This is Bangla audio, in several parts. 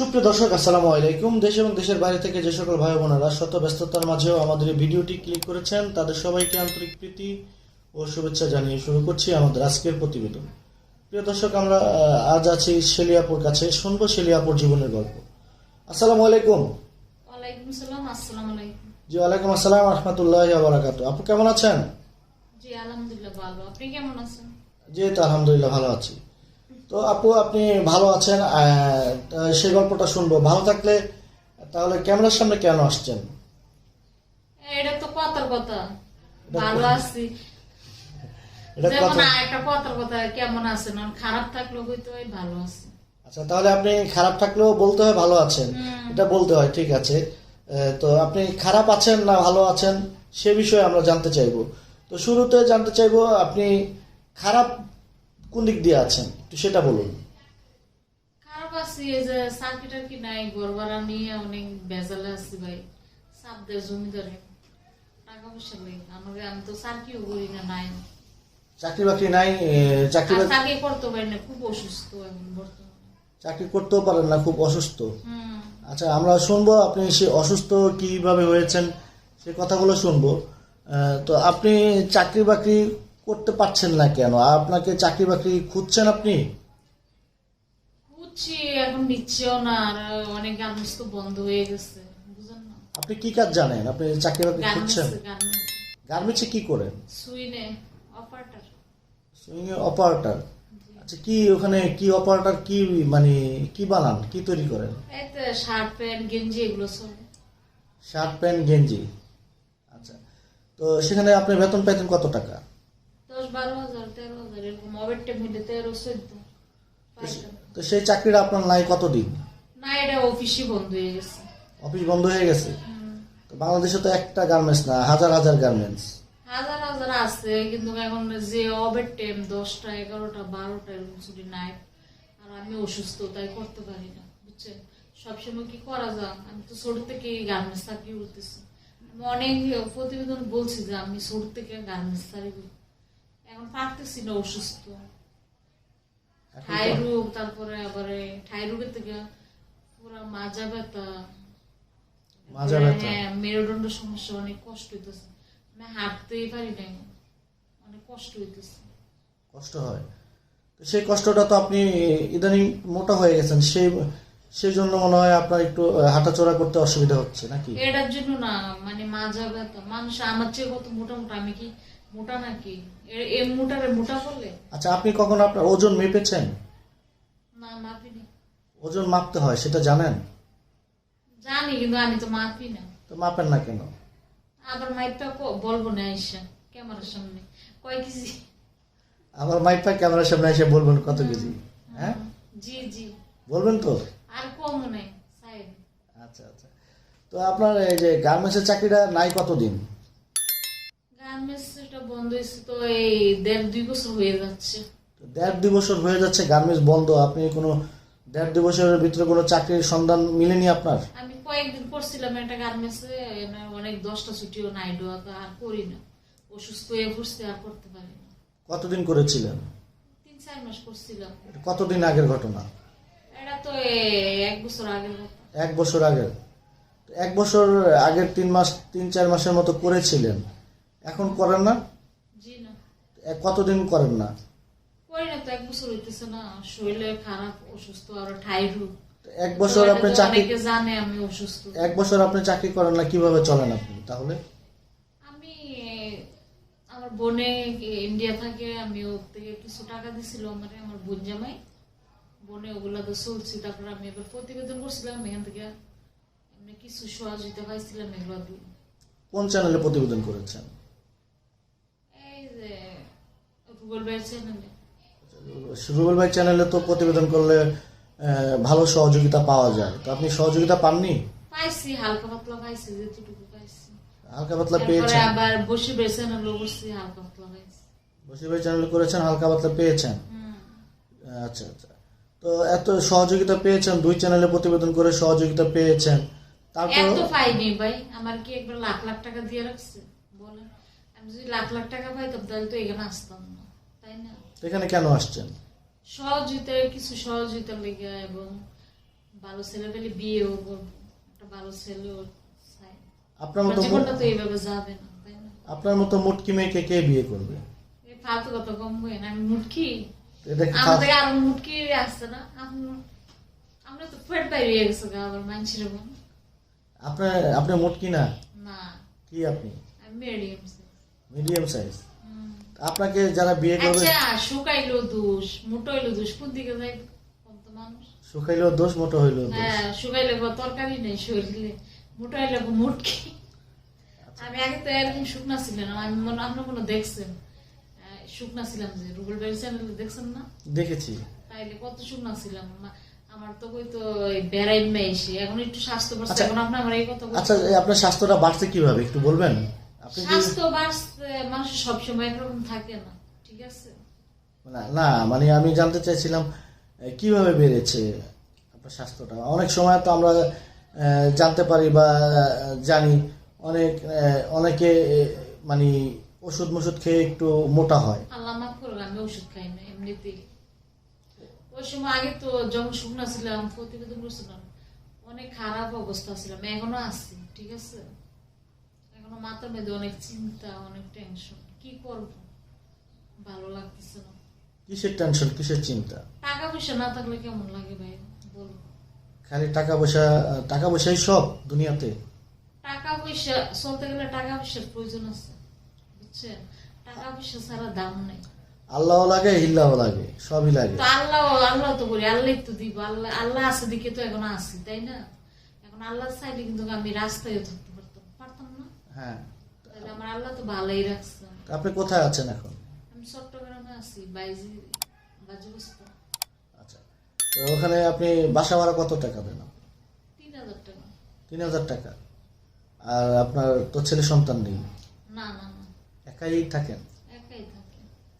সুপ্রিয় দর্শক আসসালামু আলাইকুম। দেশ এবং দেশের বাইরে থেকে যে সকল ভাই বোনেরা শত ব্যস্ততার মাঝেও আমাদের এই ভিডিওটি ক্লিক করেছেন তাদের সবাইকে আন্তরিক প্রীতি ও শুভেচ্ছা জানিয়ে শুরু করছি আমাদের আজকের প্রতিবেদন। প্রিয় দর্শক আমরা আজ আছি শেলিয়াপুর কাছে। শুনব শেলিয়াপুর জীবনের গল্প। আসসালামু আলাইকুম। জি ওয়ালাইকুম আসসালাম রহমতুল্লাহ বারাকাত আপু কেমন আছেন? জি আলহামদুলিল্লাহ ভালো। আপনি কেমন আছেন? জি তো আলহামদুলিল্লাহ ভালো আছি। তো আপু আপনি ভালো আছেন? সেই গল্পটা শুনব। ভালো থাকলে তাহলে ক্যামেরার সামনে কেন আসছেন? এটা তো কথার কথা। ভালো আছি। এটা যেমন কথা একটা কথার কথা কেমন আছেন? খারাপ থাকলেও হয়তো ভালো আছে। আচ্ছা তাহলে আপনি খারাপ থাকলেও বলতে হয় ভালো আছেন। এটা বলতে হয় ঠিক আছে। তো আপনি খারাপ আছেন না ভালো আছেন সে বিষয়ে আমরা জানতে চাইব। তো শুরুতে জানতে চাইব আপনি খারাপ কোন দিক দিয়ে আছেন? একটু সেটা বলুন। খারাপ আছি এই যে চাকরি টাকরি নাই ঘর নিয়ে অনেক বেজালে আছি ভাই। চাপ জমিদারে। টাকা পয়সা নেই। আমাকে আমি তো চাকরিও করি না নাই। চাকরি বাকরি নাই চাকরি চাকরি করতে পারি না খুব অসুস্থ এখন বর্তমানে। চাকরি করতেও পারেন না খুব অসুস্থ। আচ্ছা আমরা শুনব আপনি সে অসুস্থ কীভাবে হয়েছেন সে কথাগুলো শুনব। তো আপনি চাকরি বাকরি করতে পারছেন না কেন? আপনাকে চাকরি বাকরি খুঁজছেন আপনি? বুঝছি এখন নিচ্ছেও না আর অনেক গার্মেন্টস তো বন্ধ হয়ে গেছে বুঝেন না। আপনি কি কাজ জানেন? আপনি চাকরি বাকরি খুঁজছেন? গার্মেন্টস কি করেন সুইনে অপারেটর। Swing operator? আচ্ছা কি ওখানে কি অপারেটর কি মানে কি বানান? কি তৈরি করেন? এই তো শার্ট প্যান্ট গেঞ্জি এগুলো চলে শার্ট প্যান্ট গেঞ্জি। আচ্ছা তো সেখানে আপনি বেতন পেতেন কত টাকা? বারো হাজার তেরো হাজার এরকম ওভারটাইম মিলে তেরো চোদ্দ। তো সেই চাকরিটা আপনার নাই কতদিন? না এটা অফিসই বন্ধ হয়ে গেছে। অফিস বন্ধ হয়ে গেছে? তো বাংলাদেশে তো একটা গার্মেন্টস না হাজার হাজার গার্মেন্টস হাজার হাজার আছে কিন্তু এখন যে ওভার টাইম দশটা এগারোটা বারোটা এরকম ছুটি নাই। আর আমি অসুস্থ তাই করতে পারি না বুঝছেন? সবসময় কি করা যায়? আমি তো ছোট থেকে গার্মেন্টস চাকরি করতেছি। আমি অনেক প্রতিবেদন বলছি যে আমি ছোট থেকে গার্মেন্টস চাকরি করি। এখন পারতেছি না অসুস্থ ঠাই রোগ তারপরে আবার ঠাই রোগের থেকে পুরা মাজা ব্যথা। মাজা ব্যথা। হ্যাঁ মেরুদণ্ড সমস্যা অনেক কষ্ট হইতেছে। আমি হাঁটতেই পারি অনেক কষ্ট হইতেছে। কষ্ট হয়। তো সেই কষ্টটা তো আপনি ইদানিং মোটা হয়ে গেছেন। সেই সেই জন্য মনে হয় আপনার একটু হাঁটাচলা করতে অসুবিধা হচ্ছে নাকি? এটার জন্য না মানে মাজা ব্যথা। মানুষ আমার চেয়ে কত মোটা মোটা আমি কি মোটা নাকি? এ- মোটারে মোটা বলে আচ্ছা আপনি কখনো আপনার ওজন মেপেছেন? না মাপিনি। ওজন মাপতে হয় সেটা জানেন? জানি কিন্তু আমি তো মাপি না। তো মাপেন না কেন? আবার মাইপা ক- বলব না আইসা ক্যামেরার সামনে। কয় কেজি? আবার মাইপা ক্যামেরার সামনে এসে বলবেন কত কেজি? হ্যাঁ। জি জি। বলবেন তো? আর কম নাই সাইড। আচ্ছা আচ্ছা। তো আপনার এই যে গার্মেন্টসের চাকরিটা নাই কতদিন? গার্মেন্টস এটা বন্ধ হয়েছে তো এই দেড় দুই বছর হয়ে যাচ্ছে। তো দেড় দুই বছর হয়ে যাচ্ছে গার্মেন্টস বন্ধ। আপনি কোনো দেড় দুই বছরের ভিতরে কোনো চাকরির সন্ধান মিলেনি আপনার? আমি কয়েকদিন করছিলাম একটা গার্মেন্টসে অনেক দশটা ছুটিও নাই ডোয়া তো আর করি না। অসুস্থ হয়ে পড়ছে আর করতে পারি না। কতদিন করেছিলেন? তিন চার মাস করছিলাম। কতদিন আগের ঘটনা? এটা তো এক বছর আগের এক বছর আগের। এক বছর আগের তিন মাস তিন চার মাসের মতো করেছিলেন। এখন করেন না? জি না। কতদিন করেন না? করি না তো এক বছর হইতেছে না। শরীরে খারাপ অসুস্থ আর তো এক বছর আপনি চাকরি অনেকে জানে আমি অসুস্থ। এক বছর আপনি চাকরি করেন না কীভাবে চলেন আপনি তাহলে? আমি আমার বোনে ইন্ডিয়া থাকে আমি ওর থেকে কিছু টাকা দিছিল আমার আমার বোন জামাই। বোনে ওগুলা তো চলছি তারপর আমি এবার প্রতিবেদন করছিলাম এখান থেকে এমনি কিছু সহযোগিতা পাইছিলাম এগুলো দিয়ে। কোন চ্যানেলে প্রতিবেদন করেছেন এই যে গুগল ভাইয়ের চ্যানেলে রুবেল ভাই চ্যানেলে তো প্রতিবেদন করলে ভালো সহযোগিতা পাওয়া যায়। তো আপনি সহযোগিতা পাননি? পাইছি হালকা পাতলা পাইছি যেটুকু পাইছি। হালকা পাতলা পেয়েছেন? আবার বসি ভাইয়ের চ্যানেলও করছি হালকা পাতলা পাইছি। বসির ভাই চ্যানেলে করেছেন হালকা পাতলা পেয়েছেন? আচ্ছা আচ্ছা। তো এত সহযোগিতা পেয়েছেন দুই চ্যানেলে প্রতিবেদন করে সহযোগিতা পেয়েছেন। তারপর এত পাইনি ভাই আমার কি একবার লাখ লাখ টাকা দিয়ে রাখছে? বলেন। আমি যদি লাখ লাখ টাকা পাইতাম তাহলে তো এখানে আসতাম না তাই না? এখানে কেন আসছেন? সহযোগিতা কিছু সহযোগিতা লেগে এবং ভালো ছেলে পেলে বিয়েও করব একটা ভালো ছেলেও চাই। আপনার মতো জীবনটা তো এইভাবে যাবে না তাই না? আপনার মতো মুটকি মেয়েকে কে বিয়ে করবে? এই ফালতু কথা কম হয় না আমি মুটকি। আমাদের আরও মুটকি আসছে না আম- আমরা তো পেট বাইরে গেছে গা আবার মানুষের আপনার আপনি মুটকি না? না। কি আপনি? আমি মিডিয়াম মিডিয়াম সাইজ আপনাকে যারা বিয়ে করবে আচ্ছা শুকাইলো দোষ মোটাইলো দোষ কোন দিকে তো মানুষ? শুকাইলেও দোষ মোটো হইলেও দোষ। হ্যাঁ শুকাইলে তরকারি নেই শরীরে। মোটাইলে বা মুটকি। আচ্ছা। আমি আগে তো এরকম শুকনা ছিলেন না আমি মনে আপনার কোনো দেখছেন? শুকনা ছিলাম যে রুবেল বাড়ি চ্যানেলে দেখছেন না? দেখেছি। তাইলে কত শুকনা ছিলাম। আমার তো কই তো বেড়াই মেয়েছি এখন একটু স্বাস্থ্য বাড়ছে আচ্ছা। এখন আপনি আমার এই কথা আচ্ছা আপনার স্বাস্থ্যটা বাড়ছে কীভাবে একটু বলবেন? আপনি স্বাস্থ্য মানুষ সবসময় থাকে না ঠিক আছে? না না মানে আমি জানতে চাইছিলাম কীভাবে বেড়েছে আপনার স্বাস্থ্যটা? অনেক সময় তো আমরা জানতে পারি বা জানি অনেক অনেকে মানে ওষুধ মষুধ খেয়ে একটু মোটা হয়। আল্লাহ মাফ করবে আমি ওষুধ খাই না এমনিতেই। ওই সময় আগে তো যখন শুকনা ছিলাম প্রতিবেদন করছিলাম অনেক খারাপ অবস্থা ছিলাম এখনও আছি ঠিক আছে? এখনও মাথার মধ্যে অনেক চিন্তা অনেক টেনশন কি করব? ভালো লাগতেছে না। কিসের টেনশন কিসের চিন্তা? টাকা পয়সা না থাকলে কেমন লাগে ভাই? বলো। খালি টাকা পয়সা টাকা পয়সাই সব দুনিয়াতে। টাকা পয়সা চলতে গেলে টাকা পয়সার প্রয়োজন আছে বুঝছেন? টাকা পয়সা ছাড়া দাম নেই। আল্লাহ লাগে হিল্লাও লাগে সবই লাগে। আল্লাহ আল্লাহ তো করি আল্লাহ তো দিব। আল্লাহ আল্লাহ আছে দিকে তো এখন আছি তাই না? এখন আল্লাহ চাইলে কিন্তু আমি রাস্তায় থাকতে হ্যাঁ। আমার আল্লাহ তো ভালোই রাখছে। আপনি কোথায় আছেন এখন? আমি চট্টগ্রামে আছি বাইজি বাজি আচ্ছা। তো ওখানে আপনি বাসা ভাড়া কত টাকা দেন? তিন হাজার টাকা। তিন হাজার টাকা। আর আপনার তো ছেলে সন্তান নেই। না না না। একাই থাকেন? একাই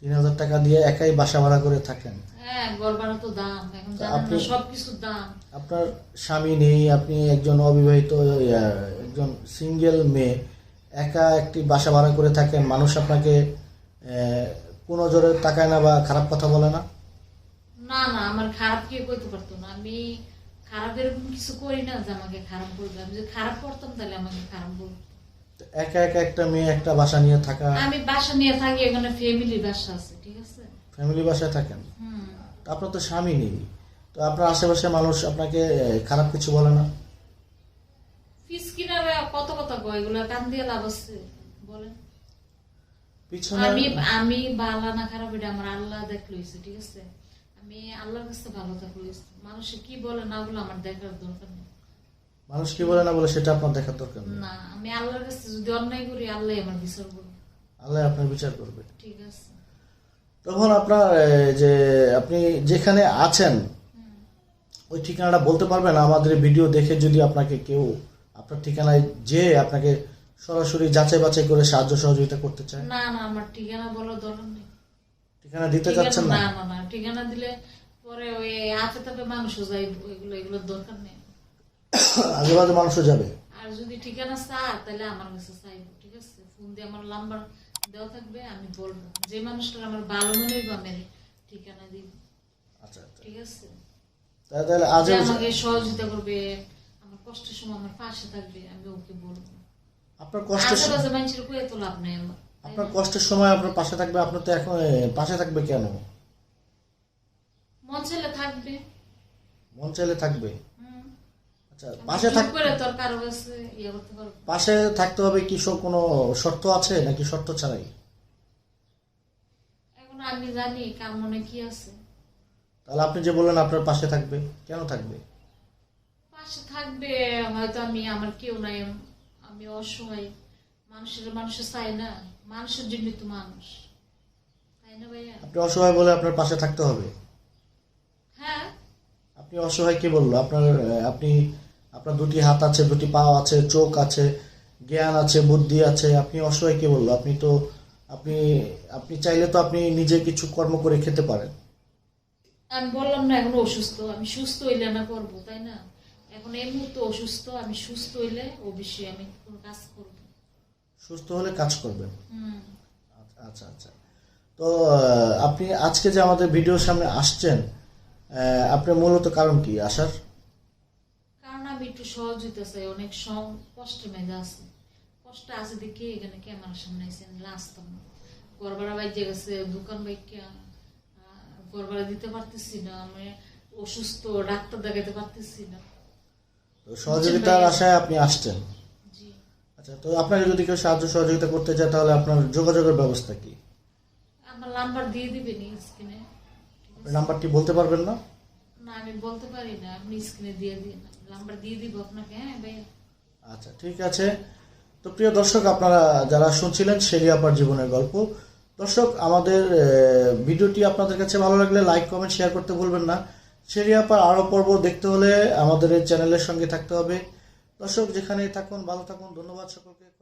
তিন হাজার টাকা দিয়ে একাই বাসা ভাড়া করে থাকেন? হ্যাঁ ভাড়া তো দাম। এখন আপনি- সবকিছুর দাম। আপনার স্বামী নেই আপনি একজন অবিবাহিত একজন সিঙ্গেল মেয়ে। একা একটি বাসা ভাড়া করে থাকেন মানুষ আপনাকে কোনো জোরে তাকায় না বা খারাপ কথা বলে না? না না আমার খারাপ কেউ করতে পারতো না। আমি খারাপ এরকম কিছু করি না যে আমাকে খারাপ বলবে। আমি যদি খারাপ করতাম তাহলে আমাকে খারাপ বলতো। একা একা একটা মেয়ে একটা বাসা নিয়ে থাকা? আমি বাসা নিয়ে থাকি এখানে ফ্যামিলি বাসা আছে ঠিক আছে? ফ্যামিলি বাসায় থাকেন? আপনার তো স্বামী নেই। তো আপনার আশেপাশে মানুষ আপনাকে খারাপ কিছু বলে না? ফিস কিনারে কত কথা কয়? এগুলো কান দিয়ে লাভ আছে বলেন। পিছনে আমি ভালো না খারাপ এটা আমার আল্লাহ ঠিক আছে? আমি আল্লাহর কাছে ভালো মানুষে কি বলে না বলে আমার দেখার দরকার নেই। মানুষ কি বলে না বলে সেটা আপনার দেখার দরকার নেই। না আমি আল্লাহর কাছে যদি অন্যায় করি আল্লাহ আমার বিচার করবে। আল্লাহ আপনার বিচার করবে। ঠিক আছে। তখন আপনার যে আপনি যেখানে আছেন ওই ঠিকানাটা বলতে পারবেন। আমাদের ভিডিও দেখে যদি আপনাকে কেউ আপনার ঠিকানায় যে আপনাকে সরাসরি যাচাই বাছাই করে সাহায্য সহযোগিতা করতে চায়? না না আমার ঠিকানা বলার দরকার নেই। ঠিকানা দিতে চাচ্ছেন না? না না ঠিকানা দিলে পরে ওই হাতে তাপে মানুষও যাই এগুলো এগুলোর দরকার নেই। আজেবাজে মানুষও যাবে। আর যদি ঠিকানা চা তাহলে আমার কাছে চাইব ঠিক আছে? ফোন দিয়ে আমার নাম্বার দেওয়া থাকবে আমি বলব। যে মানুষটার আমার ভালো মনে হইব আমি ঠিকানা দিব। আচ্ছা আচ্ছা। ঠিক আছে? তাহলে আজে আমাকে সহযোগিতা করবে কষ্টের সময় আমার পাশে থাকবে আমি ওকে বলব। আপনার কষ্টের মানুষের কয়ে তো লাভ নেই আমার। আপনার কষ্টের সময় আপনার পাশে থাকবে আপনার তো এখন পাশে থাকবে কেন? মন ছেলে থাকবে। মন চাইলে থাকবে? আচ্ছা পাশে ইয়ে পাশে থাকতে হবে কি কোনো শর্ত আছে নাকি শর্ত ছাড়াই? এখন আমি জানি কার মনে কি আছে। তাহলে আপনি যে বললেন আপনার পাশে থাকবে কেন থাকবে? পাশে থাকবে হয়তো আমি আমার কেউ নাই আমি অসহায়। মানুষের মানুষের চাই না মানুষের জন্য তো মানুষ। তাই না ভাইয়া? আপনি অসহায় বলে আপনার পাশে থাকতে হবে। হ্যাঁ? আপনি অসহায় কি বলল? আপনার আপনি আপনার দুটি হাত আছে দুটি পা আছে চোখ আছে জ্ঞান আছে বুদ্ধি আছে আপনি অসহায় কি বলল? আপনি তো আপনি আপনি চাইলে তো আপনি নিজে কিছু কর্ম করে খেতে পারেন। আমি বললাম না এখন অসুস্থ আমি সুস্থ হইলে না করব তাই না? এখন এই মুহূর্তে অসুস্থ আমি সুস্থ হইলে অবশ্যই আমি কোনো কাজ করব। সুস্থ হলে কাজ করবেন? আচ্ছা আচ্ছা তো আপনি আজকে যে আমাদের ভিডিওর সামনে আসছেন আপনার মূলত কারণ কি আসার কারণ আমি একটু সহযোগিতা চাই অনেক সম- কষ্ট মেজা আছে। কষ্ট আছে দেখি এখানে ক্যামেরার সামনে এসে আমি আসতাম না গড়বাড়া বাইজে গেছে দোকান বাইকে গড়বাড়া দিতে পারতেছি না আমি অসুস্থ ডাক্তার দেখাতে পারতেছি না। সহযোগিতার আশায় আপনি আসছেন। আচ্ছা তো আপনাকে যদি কেউ সাহায্য সহযোগিতা করতে চায় তাহলে আপনার যোগাযোগের ব্যবস্থা কি? আমার নাম্বার দিয়ে দিবেন স্ক্রিনে নাম্বারটি বলতে পারবেন না? না আমি বলতে পারি না। আপনি স্ক্রিনে দিয়ে দিন। নাম্বার দিয়ে দিব আপনাকে হ্যাঁ ভাইয়া? আচ্ছা ঠিক আছে। তো প্রিয় দর্শক আপনারা যারা শুনছিলেন শেরি আপার জীবনের গল্প দর্শক আমাদের ভিডিওটি আপনাদের কাছে ভালো লাগলে লাইক কমেন্ট শেয়ার করতে ভুলবেন না। শেরি আপার আরও পর্ব দেখতে হলে আমাদের চ্যানেলের সঙ্গে থাকতে হবে। দর্শক যেখানেই থাকুন, ভালো থাকুন, ধন্যবাদ সকলকে।